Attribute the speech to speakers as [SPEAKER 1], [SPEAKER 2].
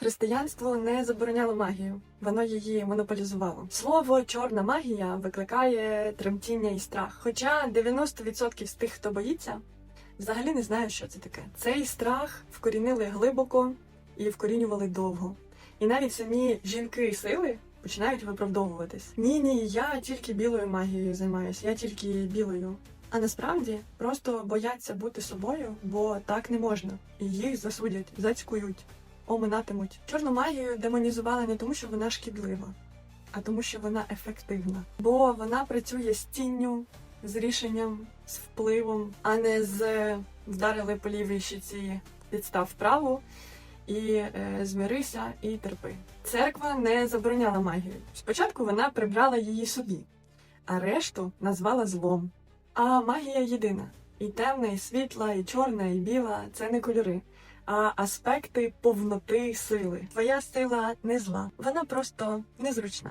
[SPEAKER 1] Християнство не забороняло магію, воно її монополізувало. Слово чорна магія викликає тремтіння і страх. Хоча 90% з тих, хто боїться, взагалі не знають, що це таке. Цей страх вкорінили глибоко і вкорінювали довго. І навіть самі жінки сили починають виправдовуватись. Ні, ні, я тільки білою магією займаюся, я тільки білою. А насправді просто бояться бути собою, бо так не можна. І їх засудять, зацькують, оминатимуть. Чорну магію демонізували не тому, що вона шкідлива, а тому, що вона ефективна. Бо вона працює з тінню, з рішенням, з впливом, а не з вдарили по лівій щиці, підстав вправу і е, змирися і терпи. Церква не забороняла магію. Спочатку вона прибрала її собі, а решту назвала злом. А магія єдина. І темна, і світла, і чорна, і біла це не кольори, а аспекти повноти сили. Твоя сила не зла, вона просто незручна.